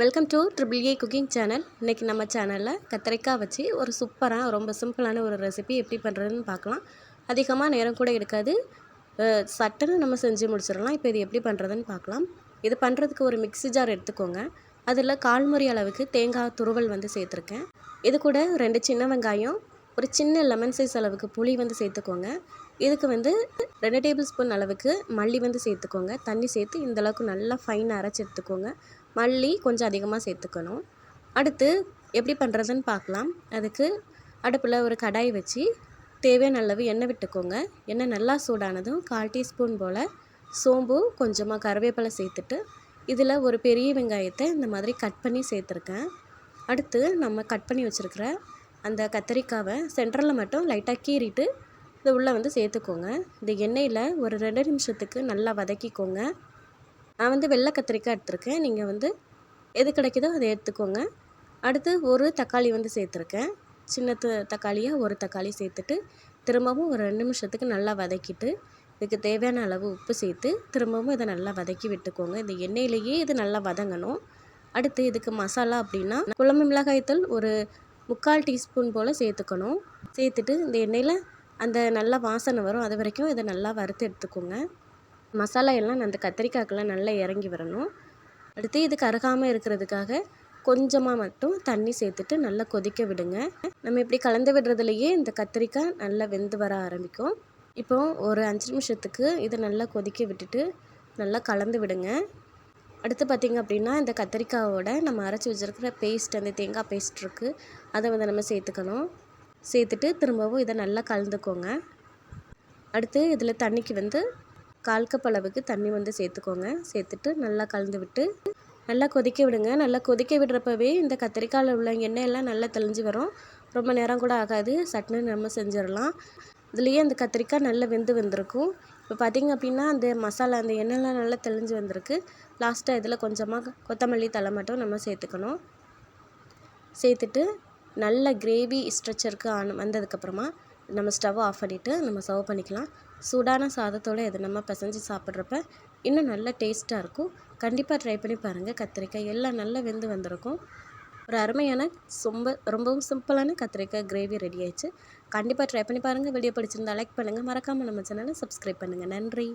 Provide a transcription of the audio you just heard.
Welcome to triple A cooking channel இன்றைக்கி நம்ம சேனலில் கத்திரிக்காய் வச்சு ஒரு சூப்பராக ரொம்ப சிம்பிளான ஒரு ரெசிபி எப்படி பண்ணுறதுன்னு பார்க்கலாம். அதிகமாக நேரம் கூட எடுக்காது. சட்டன்னு சட்டுன்னு நம்ம செஞ்சு முடிச்சிடலாம். இப்போ இது எப்படி பண்ணுறதுன்னு பார்க்கலாம். இது பண்ணுறதுக்கு ஒரு மிக்ஸி ஜார் எடுத்துக்கோங்க. அதில் கால் முறை அளவுக்கு தேங்காய் துருவல் வந்து சேர்த்துருக்கேன். இது கூட ரெண்டு சின்ன வெங்காயம் ஒரு சின்ன லெமன் சைஸ் அளவுக்கு புளி வந்து சேர்த்துக்கோங்க. இதுக்கு வந்து ரெண்டு டேபிள் ஸ்பூன் அளவுக்கு மல்லி வந்து சேர்த்துக்கோங்க. தண்ணி சேர்த்து இந்த அளவுக்கு நல்லா ஃபைனாக அரைச்சி எடுத்துக்கோங்க. மல்லி கொஞ்சம் அதிகமாக சேர்த்துக்கணும். அடுத்து எப்படி பண்ணுறதுன்னு பார்க்கலாம். அதுக்கு அடுப்பில் ஒரு கடாய் வச்சு தேவையான அளவு எண்ணெய் விட்டுக்கோங்க. எண்ணெய் நல்லா சூடானதும் கால் டீஸ்பூன் போல் சோம்பு கொஞ்சமாக கருவேப்பிலை சேர்த்துட்டு இதில் ஒரு பெரிய வெங்காயத்தை இந்த மாதிரி கட் பண்ணி சேர்த்துருக்கேன். அடுத்து நம்ம கட் பண்ணி வச்சுருக்கிற அந்த கத்திரிக்காவை சென்டரில் மட்டும் லைட்டாக கீறிட்டு இதை உள்ளே வந்து சேர்த்துக்கோங்க. இந்த எண்ணெயில் ஒரு ரெண்டு நிமிஷத்துக்கு நல்லா வதக்கிக்கோங்க. நான் வந்து வெள்ளை கத்திரிக்காய் எடுத்திருக்கேன். நீங்கள் வந்து எது கிடைக்குதோ அதை எடுத்துக்கோங்க. அடுத்து ஒரு தக்காளி வந்து சேர்த்துருக்கேன். சின்ன தக்காளியாக ஒரு தக்காளி சேர்த்துட்டு திரும்பவும் ஒரு ரெண்டு நிமிஷத்துக்கு நல்லா வதக்கிட்டு இதுக்கு தேவையான அளவு உப்பு சேர்த்து திரும்பவும் இதை நல்லா வதக்கி விட்டுக்கோங்க. இந்த எண்ணெயிலேயே இது நல்லா வதங்கணும். அடுத்து இதுக்கு மசாலா அப்படின்னா குழம்பு மிளகாய்த்தூள் ஒரு முக்கால் டீஸ்பூன் போல் சேர்த்துக்கணும். சேர்த்துட்டு இந்த எண்ணெயில் அந்த நல்லா வாசனை வரும். அது வரைக்கும் இதை நல்லா வறுத்து எடுத்துக்கோங்க. மசாலா எல்லாம் அந்த கத்திரிக்காய்க்கெல்லாம் நல்லா இறங்கி வரணும். அடுத்து இது கருகாமல் இருக்கிறதுக்காக கொஞ்சமாக மட்டும் தண்ணி சேர்த்துட்டு நல்லா கொதிக்க விடுங்க. நம்ம இப்படி கலந்து விடுறதுலையே இந்த கத்திரிக்காய் நல்லா வெந்து வர ஆரம்பிக்கும். இப்போ ஒரு அஞ்சு நிமிஷத்துக்கு இதை நல்லா கொதிக்க விட்டுட்டு நல்லா கலந்து விடுங்க. அடுத்து பார்த்திங்க அப்படின்னா இந்த கத்திரிக்காயோட நம்ம அரைச்சி வச்சுருக்கிற பேஸ்ட் அந்த தேங்காய் பேஸ்ட் இருக்குது அதை வந்து நம்ம சேர்த்துக்கணும். சேர்த்துட்டு திரும்பவும் இதை நல்லா கலந்துக்கோங்க. அடுத்து இதில் தண்ணிக்கு வந்து கால் கப் அளவுக்கு தண்ணி வந்து சேர்த்துக்கோங்க. சேர்த்துட்டு நல்லா கலந்து விட்டு நல்லா கொதிக்க விடுங்க. நல்லா கொதிக்க விடுறப்பவே இந்த கத்திரிக்காயில் உள்ள எண்ணெய் எல்லாம் நல்லா தெளிஞ்சு வரும். ரொம்ப நேரம் கூட ஆகாது. சட்னி நம்ம செஞ்சிடலாம். இதுலேயே அந்த கத்திரிக்காய் நல்லா வெந்து வந்திருக்கும். இப்போ பார்த்திங்க அப்படின்னா அந்த மசாலா அந்த எண்ணெய்லாம் நல்லா தெளிஞ்சு வந்திருக்கு. லாஸ்ட்டாக இதில் கொஞ்சமாக கொத்தமல்லி தலை மட்டும் நம்ம சேர்த்துக்கணும். சேர்த்துட்டு நல்ல கிரேவி ஸ்ட்ரக்சருக்கு ஆன வந்ததுக்கப்புறமா நம்ம ஸ்டவ் ஆஃப் பண்ணிவிட்டு நம்ம சர்வ் பண்ணிக்கலாம். சூடான சாதத்தோடு இதை நம்ம பிசைஞ்சு சாப்பிட்றப்ப இன்னும் நல்ல டேஸ்ட்டாக இருக்கும். கண்டிப்பாக ட்ரை பண்ணி பாருங்கள் கத்திரிக்காய் எல்லாம் நல்லா வெந்து வந்திருக்கும். ஒரு அருமையான ரொம்ப ரொம்பவும் சிம்பிளான கத்திரிக்காய் கிரேவி ரெடி ஆயிடுச்சு. கண்டிப்பாக ட்ரை பண்ணி பாருங்கள் வீடியோ பிடிச்சிருந்தா லைக் பண்ணுங்கள் மறக்காமல் நம்ம சேனலை சப்ஸ்கிரைப் பண்ணுங்கள் நன்றி.